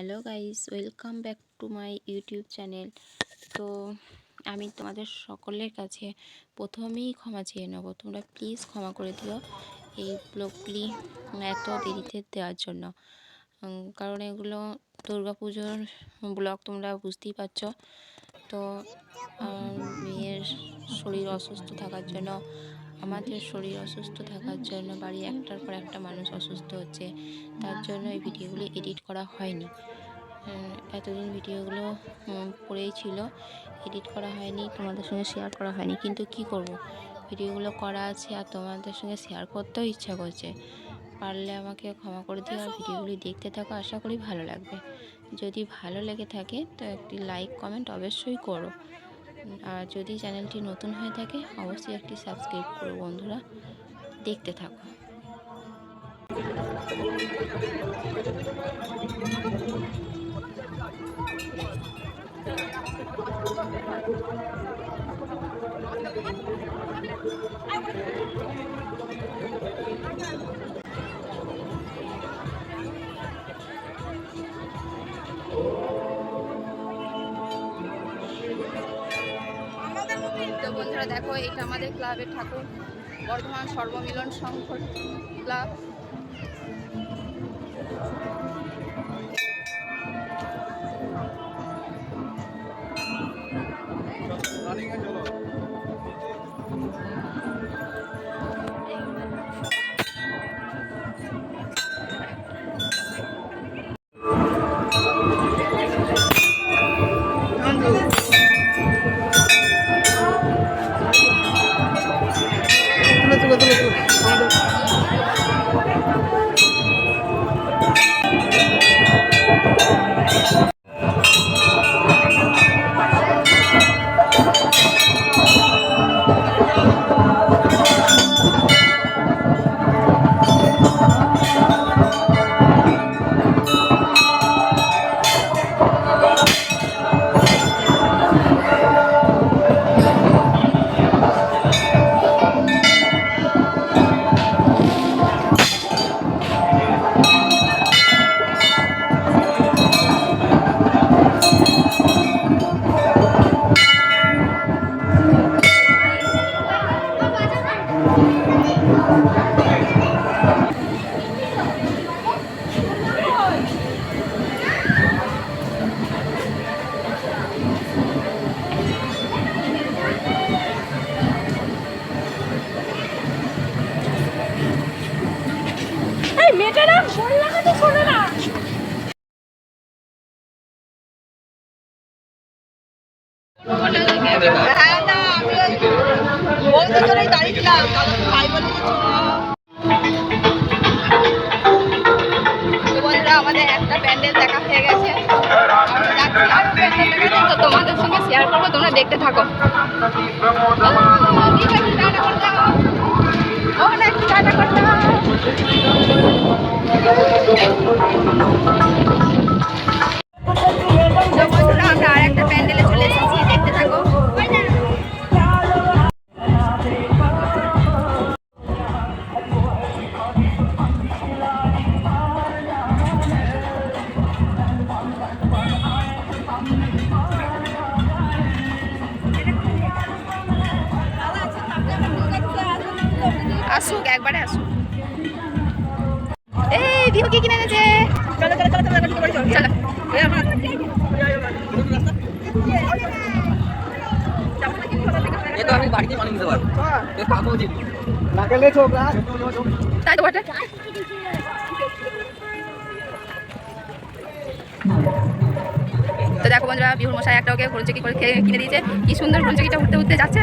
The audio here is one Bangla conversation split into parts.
Hello guys welcome back to my YouTube channel তো আমি তোমাদের সকলের কাছে প্রথমেই ক্ষমা চেয়ে নেব। তোমরা প্লিজ ক্ষমা করে দিও এই ব্লগগুলি এত দেরিতে দেওয়ার জন্য। কারণ এগুলো দুর্গাপুজোর ব্লগ তোমরা বুঝতেই পারছ। তো মেয়ের শরীর অসুস্থ থাকার জন্য আমাদের শরীর অসুস্থ থাকার জন্য বাড়ি একটার পর একটা মানুষ অসুস্থ হচ্ছে, তার জন্য এই ভিডিওগুলি এডিট করা হয়নি। এতদিন ভিডিওগুলো পড়েই ছিল, এডিট করা হয়নি, তোমাদের সঙ্গে শেয়ার করা হয়নি, কিন্তু কি করব? ভিডিওগুলো করা আছে আর তোমাদের সঙ্গে শেয়ার করতেও ইচ্ছা করছে। পারলে আমাকে ক্ষমা করে দিও আর ভিডিওগুলি দেখতে থাকো, আশা করি ভালো লাগবে। যদি ভালো লেগে থাকে, তো একটি লাইক কমেন্ট অবশ্যই করো। আর যদি চ্যানেলটি নতুন হয়ে থাকে অবশ্যই একটি সাবস্ক্রাইব করো বন্ধুরা। দেখতে থাকো। তো বন্ধুরা দেখো এটা আমাদের ক্লাবের ঠাকুর বর্ধমান সর্বমিলন সংঘ ক্লাব আমাদের একটা প্যান্ডেল দেখা হয়ে গেছে। তোমাদের সঙ্গে শেয়ার করব তোমরা দেখতে থাকো। ও, ঠিক আছে, টাটা আসুক একবারে আসুক। এই বিহু কি কিনে এনেছে? চলো চলো চলো চলো চলো চলো চলো। তো আমি বাড়িতে বানিয়ে দিতে পারব। যে। তাই তো বটে। তো দেখো বন্ধুরা বিহুর মশাই একটা ওকে গুলচকি করে খেয়ে- কিনে দিয়েছে। কি সুন্দর গুলচকিটা উঠতে উঠতে যাচ্ছে।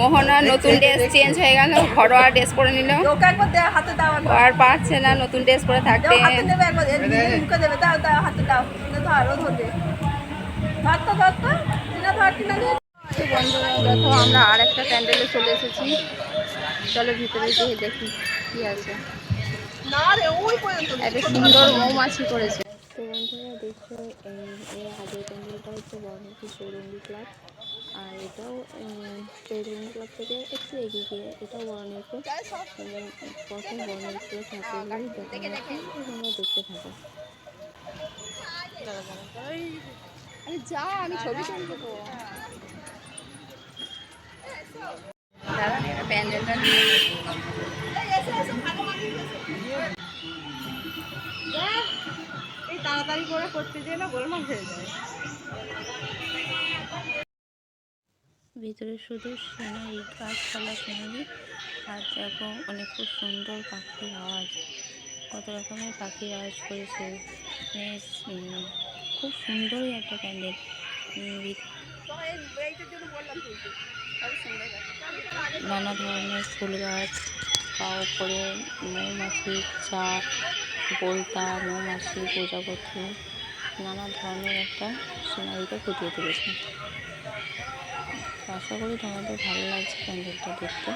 মোহনা নতুন ড্রেস চেঞ্জ হয়ে গেল ঘরোয়া ড্রেস পরে নিল। আর পারছে না নতুন ড্রেস পরে থাকতে। দেখো আমরা আর একটা প্যান্ডেলে চলে এসেছি। চলো ভিতরে গিয়ে দেখি কি আছে। না রে ওই পর্যন্ত একটা সুন্দর মৌমাছি করেছে। তো বন্ধুরা দেখছ এই আগের প্যান্ডেলটা হচ্ছে বর্ণালী চৌরঙ্গি ক্লাব আর এটাও চৌরঙ্গি ক্লাব থেকে একটু এগিয়ে গিয়ে এটাও বর্ণালীপুর এবং প্রথম বর্ণালীপুরে ঠাকুরগুলি দেখা যাচ্ছে তোমরা দেখতে থাকো। আরে যা আমি ছবি তুলবো। তো প্যান্ডেলটা এই তাড়াতাড়ি করে করতে যেয়ে না গোলমাল হয়ে যায়। ভিতরে শুধু সিনারি গাছপালা সিনারি আর দেখো অনেক খুব সুন্দর পাখির আওয়াজ। কত রকমের পাখির আওয়াজ করেছে। খুব সুন্দরই একটা প্যান্ডেল। নানা ধরনের ফুল গাছ, তার উপরে মৌমাছি চাক বলতা, মৌমাছি, প্রজাপতি, নানা ধরনের একটা সিনারিটা ফুটিয়ে তুলেছে। তো আশা করি তোমাদের ভালো লাগছে প্যান্ডেলটা দেখতে।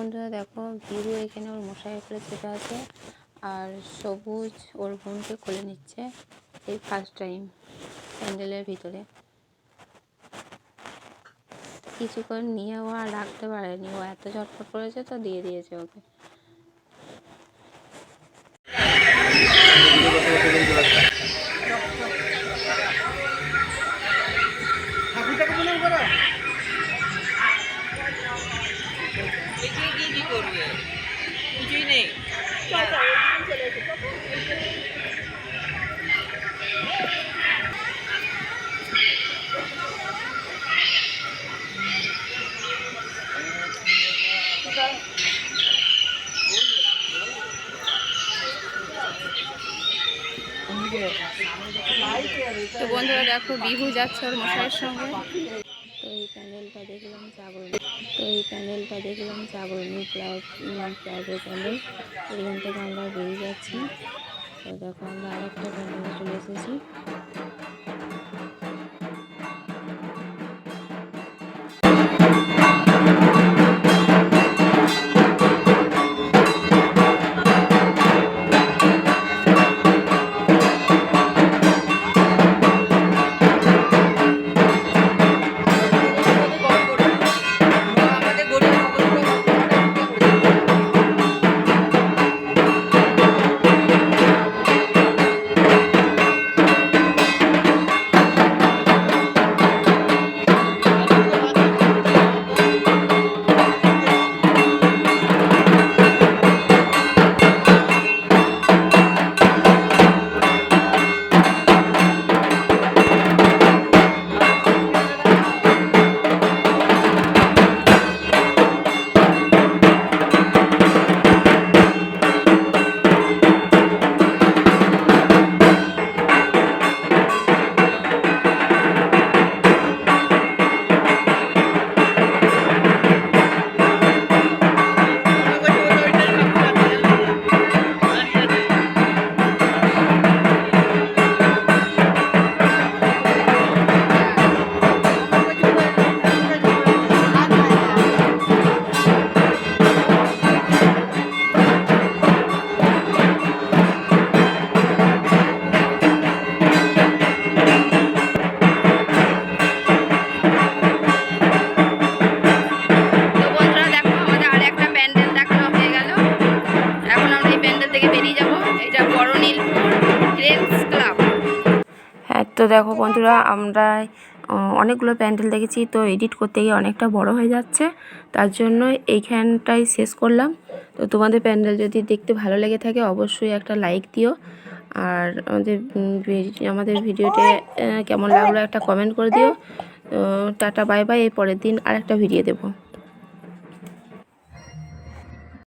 বন্ধুরা দেখো বিরু এখানে ওর মশাই করে চেপে আছে আর সবুজ ওর বোনকে খুলে নিচ্ছে এই ফার্স্ট টাইম প্যান্ডেলের ভিতরে। কিছুক্ষণ নিয়ে ও আর রাখতে পারেনি। ও এত ঝটপট করেছে তো দিয়ে দিয়েছে ওকে। দেখো বিহু যাচ্ছে ওর মশাইয়ের সঙ্গে। তো এই প্যান্ডেলটা দেখলাম চাবল তো এই প্যান্ডেলটা দেখলাম জাগরণী ক্লাব ক্লাবের প্যান্ডেল। এখান থেকে আমরা বেরিয়ে যাচ্ছি। তো দেখো আমরা আরেকটা প্যান্ডেলে চলে এসেছি। তো দেখো বন্ধুরা, আমরা অনেকগুলো প্যান্ডেল দেখেছি, তো এডিট করতে গিয়ে অনেকটা বড় হয়ে যাচ্ছে। তার জন্য এইখানটাই শেষ করলাম। তো তোমাদের প্যান্ডেল যদি দেখতে ভালো লেগে থাকে, অবশ্যই একটা লাইক দিও। আর আমাদের আমাদের ভিডিওতে কেমন লাগল একটা কমেন্ট করে দিও। তো টাটা, বাই বাই, এর পরের দিন আরেকটা ভিডিও দেবো।